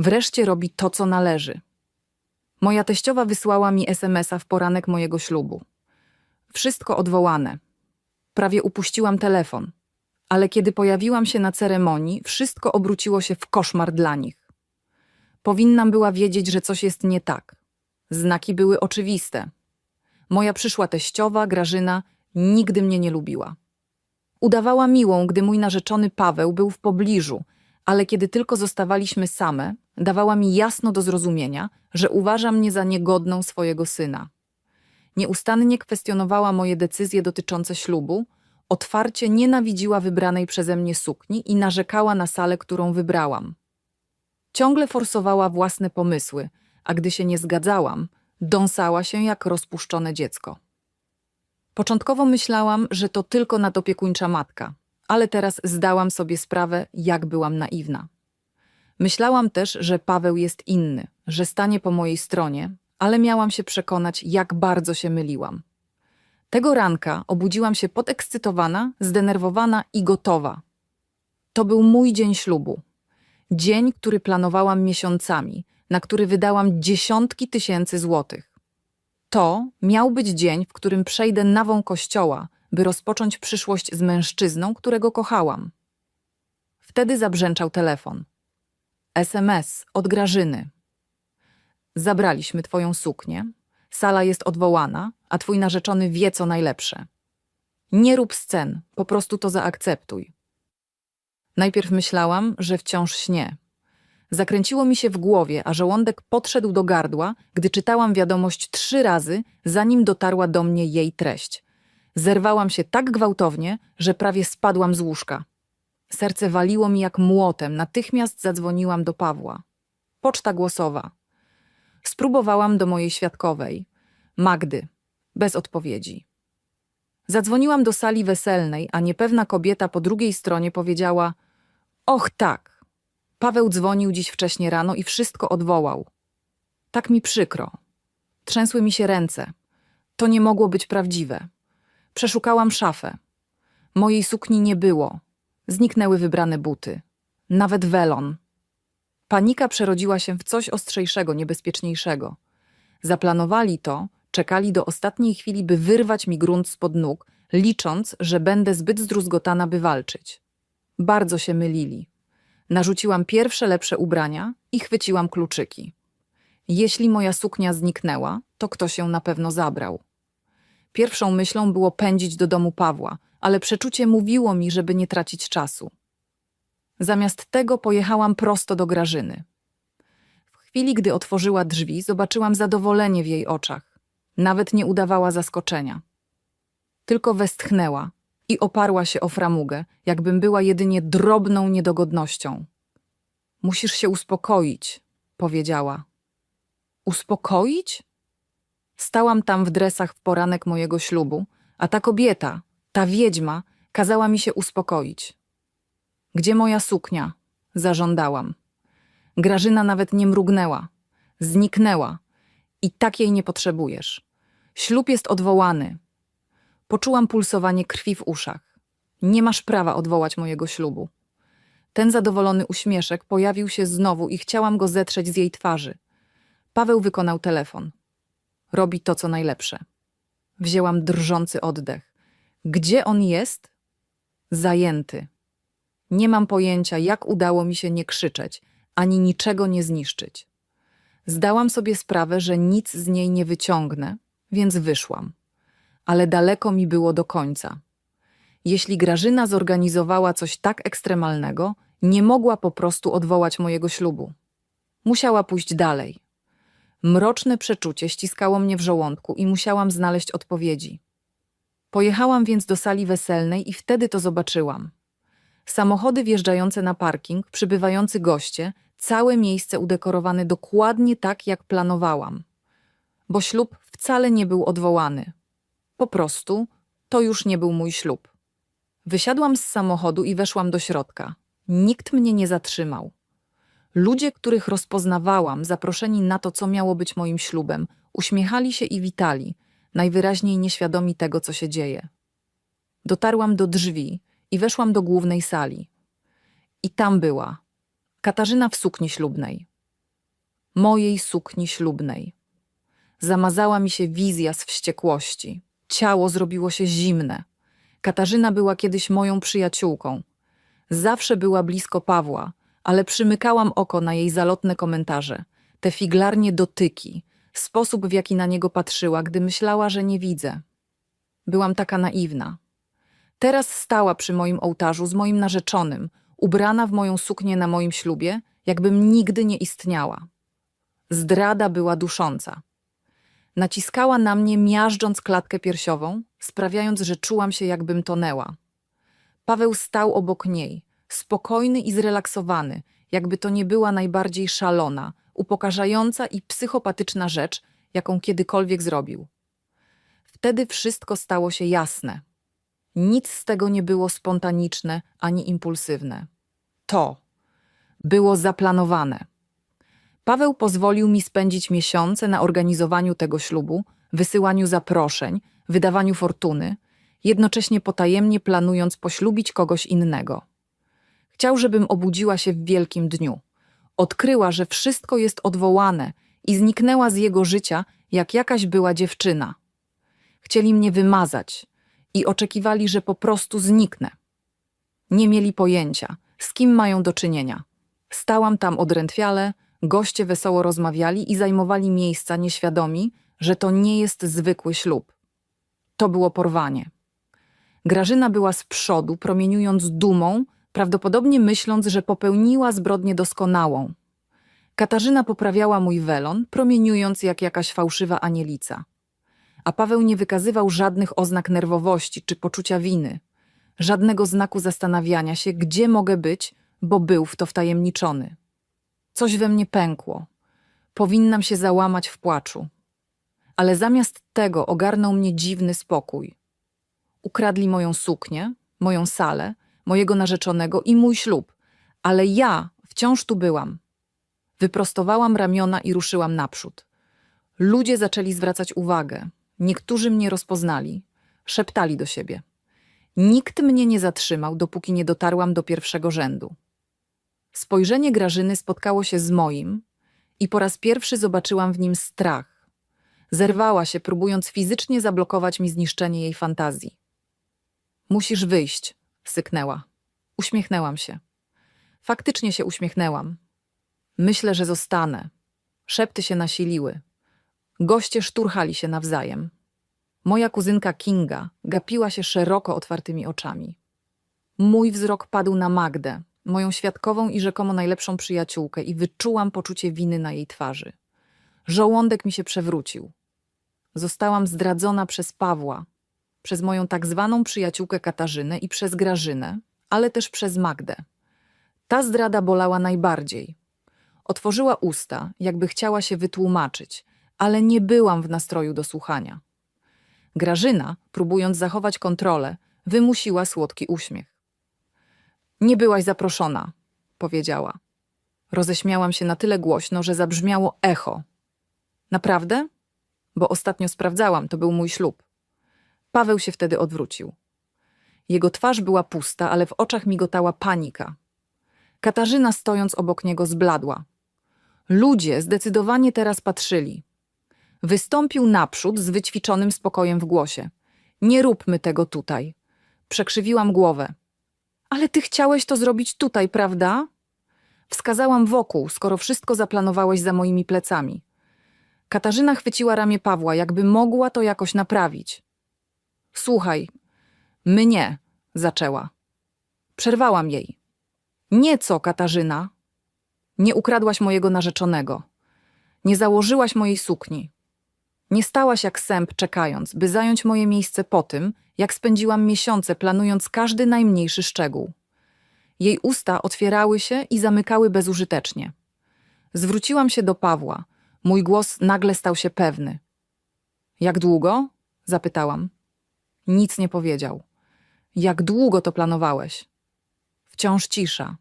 Wreszcie robi to, co należy. Moja teściowa wysłała mi SMS-a w poranek mojego ślubu. Wszystko odwołane. Prawie upuściłam telefon. Ale kiedy pojawiłam się na ceremonii, wszystko obróciło się w koszmar dla nich. Powinnam była wiedzieć, że coś jest nie tak. Znaki były oczywiste. Moja przyszła teściowa, Grażyna, nigdy mnie nie lubiła. Udawała miłą, gdy mój narzeczony Paweł był w pobliżu, ale kiedy tylko zostawaliśmy same, dawała mi jasno do zrozumienia, że uważa mnie za niegodną swojego syna. Nieustannie kwestionowała moje decyzje dotyczące ślubu, otwarcie nienawidziła wybranej przeze mnie sukni i narzekała na salę, którą wybrałam. Ciągle forsowała własne pomysły, a gdy się nie zgadzałam, dąsała się jak rozpuszczone dziecko. Początkowo myślałam, że to tylko nadopiekuńcza matka, ale teraz zdałam sobie sprawę, jak byłam naiwna. Myślałam też, że Paweł jest inny, że stanie po mojej stronie, ale miałam się przekonać, jak bardzo się myliłam. Tego ranka obudziłam się podekscytowana, zdenerwowana i gotowa. To był mój dzień ślubu. Dzień, który planowałam miesiącami, na który wydałam dziesiątki tysięcy złotych. To miał być dzień, w którym przejdę nawą kościoła, by rozpocząć przyszłość z mężczyzną, którego kochałam. Wtedy zabrzęczał telefon. SMS od Grażyny. Zabraliśmy twoją suknię, sala jest odwołana, a twój narzeczony wie co najlepsze. Nie rób scen, po prostu to zaakceptuj. Najpierw myślałam, że wciąż śnię. Zakręciło mi się w głowie, a żołądek podszedł do gardła, gdy czytałam wiadomość trzy razy, zanim dotarła do mnie jej treść. Zerwałam się tak gwałtownie, że prawie spadłam z łóżka. Serce waliło mi jak młotem, natychmiast zadzwoniłam do Pawła. Poczta głosowa. Spróbowałam do mojej świadkowej, Magdy, bez odpowiedzi. Zadzwoniłam do sali weselnej, a niepewna kobieta po drugiej stronie powiedziała: Och, tak. Paweł dzwonił dziś wcześnie rano i wszystko odwołał. Tak mi przykro. Trzęsły mi się ręce. To nie mogło być prawdziwe. Przeszukałam szafę. Mojej sukni nie było. Zniknęły wybrane buty. Nawet welon. Panika przerodziła się w coś ostrzejszego, niebezpieczniejszego. Zaplanowali to, czekali do ostatniej chwili, by wyrwać mi grunt spod nóg, licząc, że będę zbyt zdruzgotana, by walczyć. Bardzo się mylili. Narzuciłam pierwsze lepsze ubrania i chwyciłam kluczyki. Jeśli moja suknia zniknęła, to ktoś ją na pewno zabrał. Pierwszą myślą było pędzić do domu Pawła, ale przeczucie mówiło mi, żeby nie tracić czasu. Zamiast tego pojechałam prosto do Grażyny. W chwili, gdy otworzyła drzwi, zobaczyłam zadowolenie w jej oczach. Nawet nie udawała zaskoczenia. Tylko westchnęła i oparła się o framugę, jakbym była jedynie drobną niedogodnością. Musisz się uspokoić, powiedziała. Uspokoić? Stałam tam w dresach w poranek mojego ślubu, a ta kobieta, ta wiedźma, kazała mi się uspokoić. Gdzie moja suknia? Zażądałam. Grażyna nawet nie mrugnęła. Zniknęła. I tak jej nie potrzebujesz. Ślub jest odwołany. Poczułam pulsowanie krwi w uszach. Nie masz prawa odwołać mojego ślubu. Ten zadowolony uśmieszek pojawił się znowu i chciałam go zetrzeć z jej twarzy. Paweł wykonał telefon. Robi to, co najlepsze. Wzięłam drżący oddech. Gdzie on jest? Zajęty. Nie mam pojęcia, jak udało mi się nie krzyczeć, ani niczego nie zniszczyć. Zdałam sobie sprawę, że nic z niej nie wyciągnę, więc wyszłam. Ale daleko mi było do końca. Jeśli Grażyna zorganizowała coś tak ekstremalnego, nie mogła po prostu odwołać mojego ślubu. Musiała pójść dalej. Mroczne przeczucie ściskało mnie w żołądku i musiałam znaleźć odpowiedzi. Pojechałam więc do sali weselnej i wtedy to zobaczyłam. Samochody wjeżdżające na parking, przybywający goście, całe miejsce udekorowane dokładnie tak, jak planowałam. Bo ślub wcale nie był odwołany. Po prostu to już nie był mój ślub. Wysiadłam z samochodu i weszłam do środka. Nikt mnie nie zatrzymał. Ludzie, których rozpoznawałam, zaproszeni na to, co miało być moim ślubem, uśmiechali się i witali, najwyraźniej nieświadomi tego, co się dzieje. Dotarłam do drzwi i weszłam do głównej sali. I tam była Katarzyna w sukni ślubnej. mojej sukni ślubnej. Zamazała mi się wizja z wściekłości. Ciało zrobiło się zimne. Katarzyna była kiedyś moją przyjaciółką. Zawsze była blisko Pawła, ale przymykałam oko na jej zalotne komentarze, te figlarnie dotyki, sposób w jaki na niego patrzyła, gdy myślała, że nie widzę. Byłam taka naiwna. Teraz stała przy moim ołtarzu z moim narzeczonym, ubrana w moją suknię na moim ślubie, jakbym nigdy nie istniała. Zdrada była dusząca. Naciskała na mnie, miażdżąc klatkę piersiową, sprawiając, że czułam się, jakbym tonęła. Paweł stał obok niej, spokojny i zrelaksowany, jakby to nie była najbardziej szalona, upokarzająca i psychopatyczna rzecz, jaką kiedykolwiek zrobił. Wtedy wszystko stało się jasne. Nic z tego nie było spontaniczne ani impulsywne. To było zaplanowane. Paweł pozwolił mi spędzić miesiące na organizowaniu tego ślubu, wysyłaniu zaproszeń, wydawaniu fortuny, jednocześnie potajemnie planując poślubić kogoś innego. Chciał, żebym obudziła się w wielkim dniu. Odkryła, że wszystko jest odwołane i zniknęła z jego życia, jak jakaś była dziewczyna. Chcieli mnie wymazać i oczekiwali, że po prostu zniknę. Nie mieli pojęcia, z kim mają do czynienia. Stałam tam odrętwiale, goście wesoło rozmawiali i zajmowali miejsca nieświadomi, że to nie jest zwykły ślub. To było porwanie. Grażyna była z przodu, promieniując dumą, prawdopodobnie myśląc, że popełniła zbrodnię doskonałą. Katarzyna poprawiała mój welon, promieniując jak jakaś fałszywa anielica. A Paweł nie wykazywał żadnych oznak nerwowości czy poczucia winy, żadnego znaku zastanawiania się, gdzie mogę być, bo był w to wtajemniczony. Coś we mnie pękło. Powinnam się załamać w płaczu. Ale zamiast tego ogarnął mnie dziwny spokój. Ukradli moją suknię, moją salę, mojego narzeczonego i mój ślub, ale ja wciąż tu byłam. Wyprostowałam ramiona i ruszyłam naprzód. Ludzie zaczęli zwracać uwagę. Niektórzy mnie rozpoznali, szeptali do siebie. Nikt mnie nie zatrzymał, dopóki nie dotarłam do pierwszego rzędu. Spojrzenie Grażyny spotkało się z moim i po raz pierwszy zobaczyłam w nim strach. Zerwała się, próbując fizycznie zablokować mi zniszczenie jej fantazji. Musisz wyjść, syknęła. Uśmiechnęłam się. Faktycznie się uśmiechnęłam. Myślę, że zostanę. Szepty się nasiliły. Goście szturchali się nawzajem. Moja kuzynka Kinga gapiła się szeroko otwartymi oczami. Mój wzrok padł na Magdę, moją świadkową i rzekomo najlepszą przyjaciółkę, i wyczułam poczucie winy na jej twarzy. Żołądek mi się przewrócił. Zostałam zdradzona przez Pawła, przez moją tak zwaną przyjaciółkę Katarzynę i przez Grażynę, ale też przez Magdę. Ta zdrada bolała najbardziej. Otworzyła usta, jakby chciała się wytłumaczyć, ale nie byłam w nastroju do słuchania. Grażyna, próbując zachować kontrolę, wymusiła słodki uśmiech. Nie byłaś zaproszona, powiedziała. Roześmiałam się na tyle głośno, że zabrzmiało echo. Naprawdę? Bo ostatnio sprawdzałam, to był mój ślub. Paweł się wtedy odwrócił. Jego twarz była pusta, ale w oczach migotała panika. Katarzyna, stojąc obok niego, zbladła. Ludzie zdecydowanie teraz patrzyli. Wystąpił naprzód z wyćwiczonym spokojem w głosie. Nie róbmy tego tutaj. Przekrzywiłam głowę. Ale ty chciałeś to zrobić tutaj, prawda? Wskazałam wokół, skoro wszystko zaplanowałeś za moimi plecami. Katarzyna chwyciła ramię Pawła, jakby mogła to jakoś naprawić. Słuchaj, mnie, zaczęła. Przerwałam jej. Nie co, Katarzyna? Nie ukradłaś mojego narzeczonego. Nie założyłaś mojej sukni. Nie stałaś jak sęp czekając, by zająć moje miejsce po tym, jak spędziłam miesiące planując każdy najmniejszy szczegół. Jej usta otwierały się i zamykały bezużytecznie. Zwróciłam się do Pawła. Mój głos nagle stał się pewny. Jak długo? zapytałam. Nic nie powiedział. Jak długo to planowałeś? Wciąż cisza.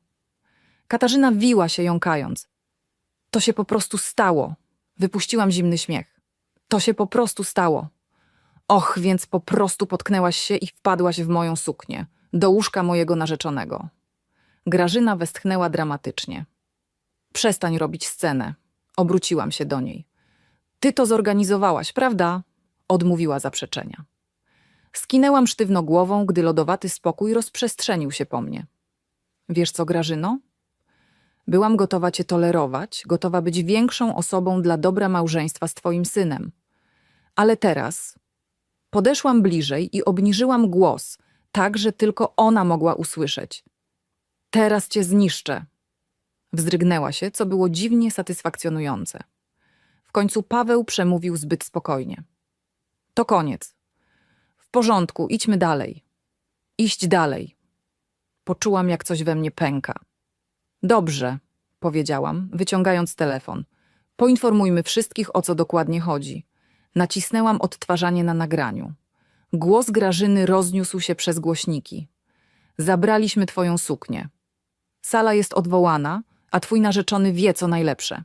Katarzyna wiła się jąkając. To się po prostu stało. Wypuściłam zimny śmiech. To się po prostu stało. Och, więc po prostu potknęłaś się i wpadłaś w moją suknię, do łóżka mojego narzeczonego. Grażyna westchnęła dramatycznie. Przestań robić scenę. Obróciłam się do niej. Ty to zorganizowałaś, prawda? Odmówiła zaprzeczenia. Skinęłam sztywno głową, gdy lodowaty spokój rozprzestrzenił się po mnie. Wiesz co, Grażyno? Byłam gotowa cię tolerować, gotowa być większą osobą dla dobra małżeństwa z twoim synem. Ale teraz podeszłam bliżej i obniżyłam głos, tak, że tylko ona mogła usłyszeć. Teraz cię zniszczę. Wzdrygnęła się, co było dziwnie satysfakcjonujące. W końcu Paweł przemówił zbyt spokojnie. To koniec. W porządku, idźmy dalej. Iść dalej. Poczułam, jak coś we mnie pęka. Dobrze, powiedziałam, wyciągając telefon. Poinformujmy wszystkich, o co dokładnie chodzi. Nacisnęłam odtwarzanie na nagraniu. Głos Grażyny rozniósł się przez głośniki. Zabraliśmy twoją suknię. Sala jest odwołana, a twój narzeczony wie, co najlepsze.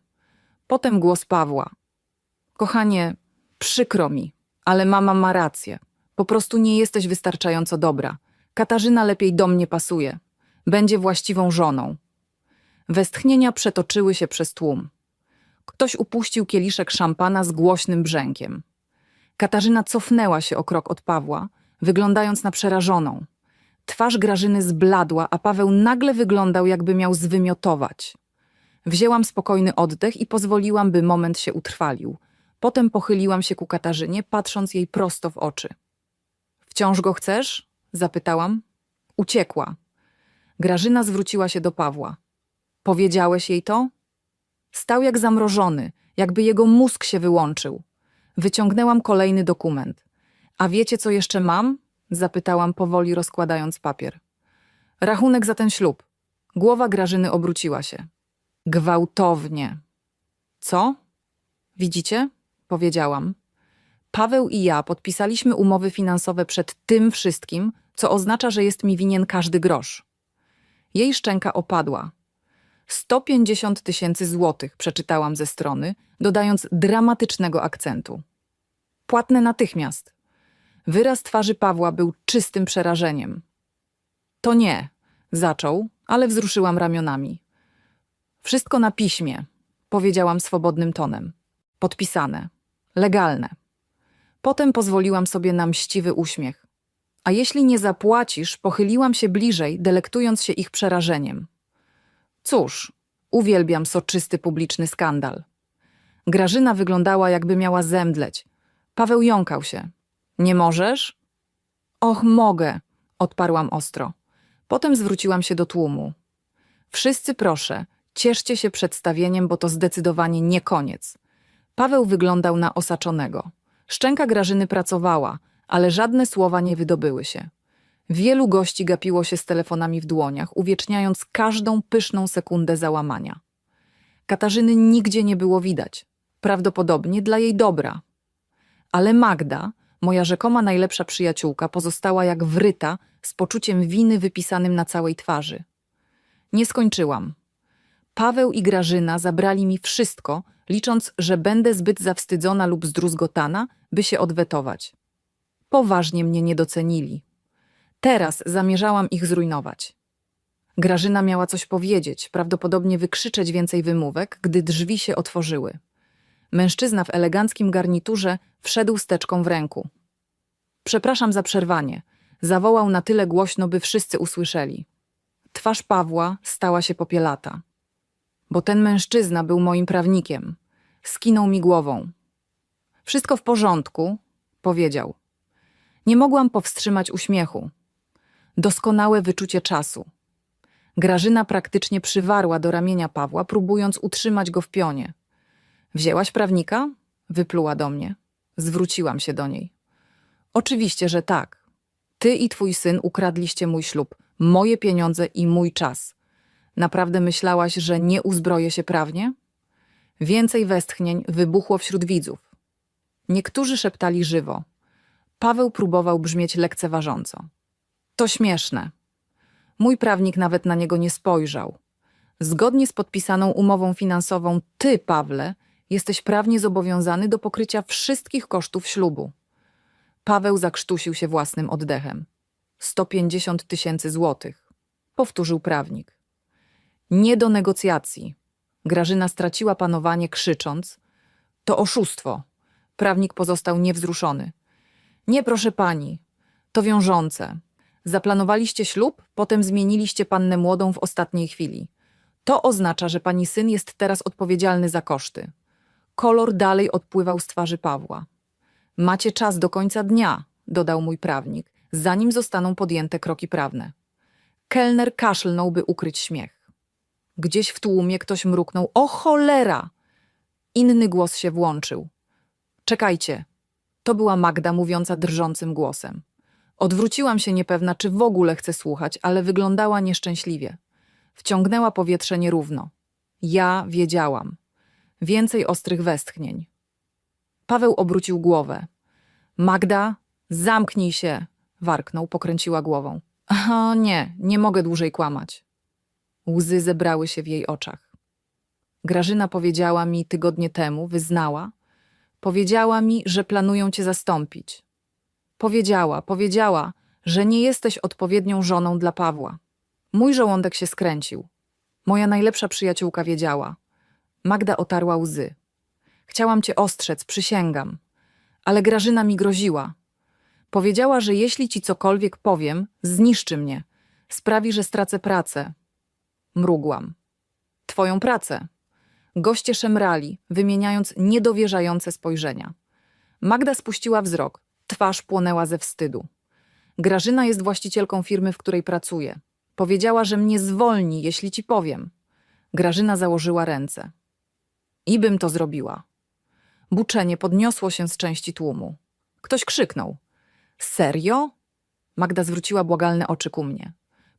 Potem głos Pawła. Kochanie, przykro mi, ale mama ma rację. Po prostu nie jesteś wystarczająco dobra. Katarzyna lepiej do mnie pasuje. Będzie właściwą żoną. Westchnienia przetoczyły się przez tłum. Ktoś upuścił kieliszek szampana z głośnym brzękiem. Katarzyna cofnęła się o krok od Pawła, wyglądając na przerażoną. Twarz Grażyny zbladła, a Paweł nagle wyglądał, jakby miał zwymiotować. Wzięłam spokojny oddech i pozwoliłam, by moment się utrwalił. Potem pochyliłam się ku Katarzynie, patrząc jej prosto w oczy. Wciąż go chcesz? zapytałam. Uciekła. Grażyna zwróciła się do Pawła. Powiedziałeś jej to? Stał jak zamrożony, jakby jego mózg się wyłączył. Wyciągnęłam kolejny dokument. A wiecie, co jeszcze mam? Zapytałam powoli, rozkładając papier. Rachunek za ten ślub. Głowa Grażyny obróciła się. Gwałtownie. Co? Widzicie? Powiedziałam. Paweł i ja podpisaliśmy umowy finansowe przed tym wszystkim, co oznacza, że jest mi winien każdy grosz. Jej szczęka opadła. 150 tysięcy złotych, przeczytałam ze strony, dodając dramatycznego akcentu. Płatne natychmiast. Wyraz twarzy Pawła był czystym przerażeniem. To nie, zaczął, ale wzruszyłam ramionami. Wszystko na piśmie, powiedziałam swobodnym tonem. Podpisane. Legalne. Potem pozwoliłam sobie na mściwy uśmiech. A jeśli nie zapłacisz, pochyliłam się bliżej, delektując się ich przerażeniem. Cóż, uwielbiam soczysty publiczny skandal. Grażyna wyglądała, jakby miała zemdleć. Paweł jąkał się. Nie możesz? Och, mogę, odparłam ostro. Potem zwróciłam się do tłumu. Wszyscy proszę, cieszcie się przedstawieniem, bo to zdecydowanie nie koniec. Paweł wyglądał na osaczonego. Szczęka Grażyny pracowała, ale żadne słowa nie wydobyły się. Wielu gości gapiło się z telefonami w dłoniach, uwieczniając każdą pyszną sekundę załamania. Katarzyny nigdzie nie było widać, prawdopodobnie dla jej dobra. Ale Magda, moja rzekoma najlepsza przyjaciółka, pozostała jak wryta, z poczuciem winy wypisanym na całej twarzy. Nie skończyłam. Paweł i Grażyna zabrali mi wszystko, licząc, że będę zbyt zawstydzona lub zdruzgotana, by się odwetować. Poważnie mnie nie docenili. Teraz zamierzałam ich zrujnować. Grażyna miała coś powiedzieć, prawdopodobnie wykrzyczeć więcej wymówek, gdy drzwi się otworzyły. Mężczyzna w eleganckim garniturze wszedł z teczką w ręku. Przepraszam za przerwanie. Zawołał na tyle głośno, by wszyscy usłyszeli. Twarz Pawła stała się popielata. Bo ten mężczyzna był moim prawnikiem. Skinął mi głową. Wszystko w porządku, powiedział. Nie mogłam powstrzymać uśmiechu. Doskonałe wyczucie czasu. Grażyna praktycznie przywarła do ramienia Pawła, próbując utrzymać go w pionie. Wzięłaś prawnika? Wypluła do mnie. Zwróciłam się do niej. Oczywiście, że tak. Ty i twój syn ukradliście mój ślub, moje pieniądze i mój czas. Naprawdę myślałaś, że nie uzbroję się prawnie? Więcej westchnień wybuchło wśród widzów. Niektórzy szeptali żywo. Paweł próbował brzmieć lekceważąco. To śmieszne. Mój prawnik nawet na niego nie spojrzał. Zgodnie z podpisaną umową finansową, ty, Pawle, jesteś prawnie zobowiązany do pokrycia wszystkich kosztów ślubu. Paweł zakrztusił się własnym oddechem. 150 tysięcy złotych, powtórzył prawnik. Nie do negocjacji. Grażyna straciła panowanie, krzycząc: To oszustwo. Prawnik pozostał niewzruszony. Nie, proszę pani, to wiążące. Zaplanowaliście ślub, potem zmieniliście pannę młodą w ostatniej chwili. To oznacza, że pani syn jest teraz odpowiedzialny za koszty. Kolor dalej odpływał z twarzy Pawła. Macie czas do końca dnia, dodał mój prawnik, zanim zostaną podjęte kroki prawne. Kelner kaszlnął, by ukryć śmiech. Gdzieś w tłumie ktoś mruknął: O cholera! Inny głos się włączył. Czekajcie. To była Magda mówiąca drżącym głosem. Odwróciłam się niepewna, czy w ogóle chcę słuchać, ale wyglądała nieszczęśliwie. Wciągnęła powietrze nierówno. Ja wiedziałam. Więcej ostrych westchnień. Paweł obrócił głowę. Magda, zamknij się, warknął, pokręciła głową. O nie, nie mogę dłużej kłamać. Łzy zebrały się w jej oczach. Grażyna powiedziała mi tygodnie temu, wyznała, powiedziała mi, że planują cię zastąpić. Powiedziała, powiedziała, że nie jesteś odpowiednią żoną dla Pawła. Mój żołądek się skręcił. Moja najlepsza przyjaciółka wiedziała. Magda otarła łzy. Chciałam cię ostrzec, przysięgam. Ale Grażyna mi groziła. Powiedziała, że jeśli ci cokolwiek powiem, zniszczy mnie. Sprawi, że stracę pracę. Mrugłam. Twoją pracę. Goście szemrali, wymieniając niedowierzające spojrzenia. Magda spuściła wzrok. Twarz płonęła ze wstydu. Grażyna jest właścicielką firmy, w której pracuję. Powiedziała, że mnie zwolni, jeśli ci powiem. Grażyna założyła ręce. I bym to zrobiła. Buczenie podniosło się z części tłumu. Ktoś krzyknął. Serio? Magda zwróciła błagalne oczy ku mnie.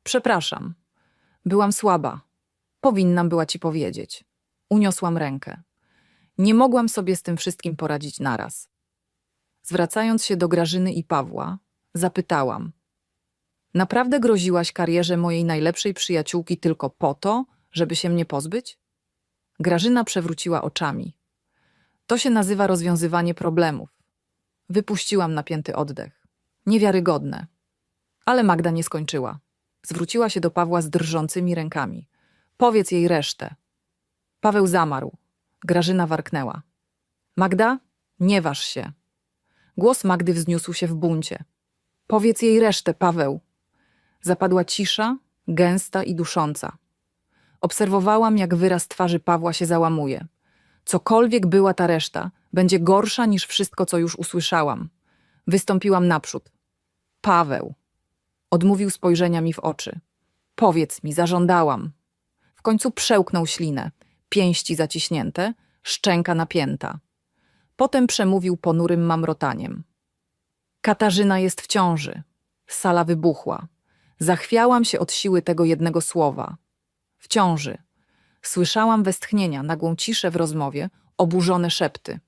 Przepraszam. Byłam słaba. Powinnam była ci powiedzieć. Uniosłam rękę. Nie mogłam sobie z tym wszystkim poradzić naraz. Zwracając się do Grażyny i Pawła, zapytałam: Naprawdę groziłaś karierze mojej najlepszej przyjaciółki tylko po to, żeby się mnie pozbyć? Grażyna przewróciła oczami. To się nazywa rozwiązywanie problemów. Wypuściłam napięty oddech. Niewiarygodne. Ale Magda nie skończyła. Zwróciła się do Pawła z drżącymi rękami. Powiedz jej resztę. Paweł zamarł. Grażyna warknęła. Magda, nie waż się. Głos Magdy wzniósł się w buncie. Powiedz jej resztę, Paweł. Zapadła cisza, gęsta i dusząca. Obserwowałam, jak wyraz twarzy Pawła się załamuje. Cokolwiek była ta reszta, będzie gorsza niż wszystko, co już usłyszałam. Wystąpiłam naprzód. Paweł. Odmówił spojrzenia mi w oczy. Powiedz mi, zażądałam. W końcu przełknął ślinę, pięści zaciśnięte, szczęka napięta. Potem przemówił ponurym mamrotaniem. Katarzyna jest w ciąży. Sala wybuchła. Zachwiałam się od siły tego jednego słowa. W ciąży. Słyszałam westchnienia, nagłą ciszę w rozmowie, oburzone szepty.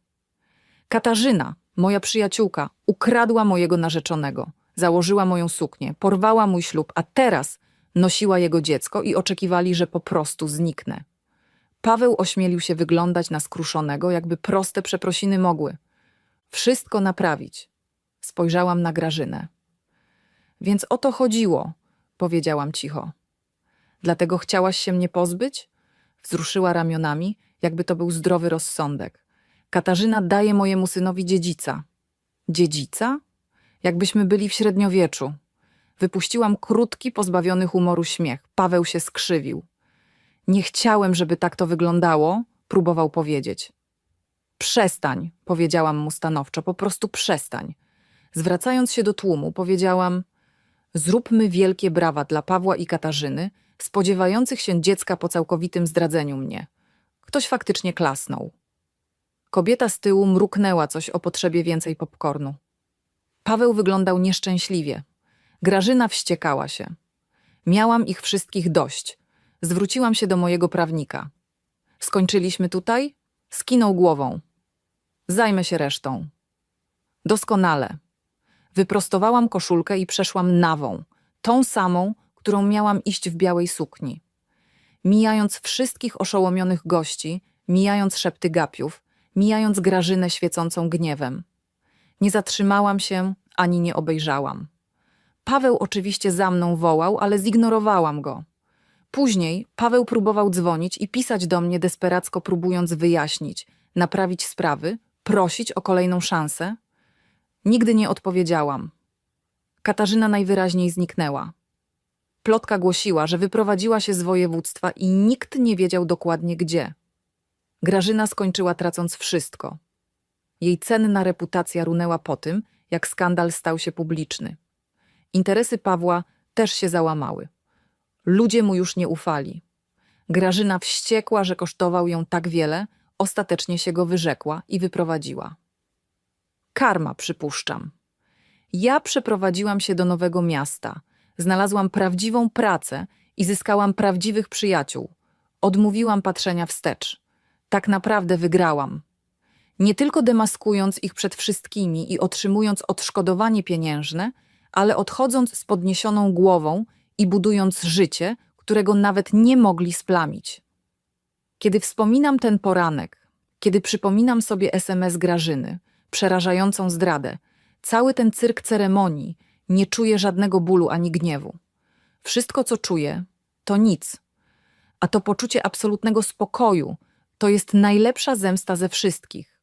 Katarzyna, moja przyjaciółka, ukradła mojego narzeczonego, założyła moją suknię, porwała mój ślub, a teraz nosiła jego dziecko i oczekiwali, że po prostu zniknę. Paweł ośmielił się wyglądać na skruszonego, jakby proste przeprosiny mogły. Wszystko naprawić. Spojrzałam na Grażynę. Więc o to chodziło, powiedziałam cicho. Dlatego chciałaś się mnie pozbyć? Wzruszyła ramionami, jakby to był zdrowy rozsądek. Katarzyna daje mojemu synowi dziedzica. Dziedzica? Jakbyśmy byli w średniowieczu. Wypuściłam krótki, pozbawiony humoru śmiech. Paweł się skrzywił. Nie chciałem, żeby tak to wyglądało, próbował powiedzieć. Przestań, powiedziałam mu stanowczo, po prostu przestań. Zwracając się do tłumu, powiedziałam: Zróbmy wielkie brawa dla Pawła i Katarzyny, spodziewających się dziecka po całkowitym zdradzeniu mnie. Ktoś faktycznie klasnął. Kobieta z tyłu mruknęła coś o potrzebie więcej popcornu. Paweł wyglądał nieszczęśliwie. Grażyna wściekała się. Miałam ich wszystkich dość. Zwróciłam się do mojego prawnika. Skończyliśmy tutaj? Skinął głową. Zajmę się resztą. Doskonale. Wyprostowałam koszulkę i przeszłam nawą, tą samą, którą miałam iść w białej sukni. Mijając wszystkich oszołomionych gości, mijając szepty gapiów, mijając Grażynę świecącą gniewem. Nie zatrzymałam się, ani nie obejrzałam. Paweł oczywiście za mną wołał, ale zignorowałam go. Później Paweł próbował dzwonić i pisać do mnie desperacko, próbując wyjaśnić, naprawić sprawy, prosić o kolejną szansę. Nigdy nie odpowiedziałam. Katarzyna najwyraźniej zniknęła. Plotka głosiła, że wyprowadziła się z województwa i nikt nie wiedział dokładnie gdzie. Grażyna skończyła tracąc wszystko. Jej cenna reputacja runęła po tym, jak skandal stał się publiczny. Interesy Pawła też się załamały. Ludzie mu już nie ufali. Grażyna wściekła, że kosztował ją tak wiele, ostatecznie się go wyrzekła i wyprowadziła. Karma, przypuszczam. Ja przeprowadziłam się do nowego miasta, znalazłam prawdziwą pracę i zyskałam prawdziwych przyjaciół. Odmówiłam patrzenia wstecz. Tak naprawdę wygrałam. Nie tylko demaskując ich przed wszystkimi i otrzymując odszkodowanie pieniężne, ale odchodząc z podniesioną głową i budując życie, którego nawet nie mogli splamić. Kiedy wspominam ten poranek, kiedy przypominam sobie SMS Grażyny, przerażającą zdradę, cały ten cyrk ceremonii, nie czuję żadnego bólu ani gniewu. Wszystko, co czuję, to nic. A to poczucie absolutnego spokoju to jest najlepsza zemsta ze wszystkich.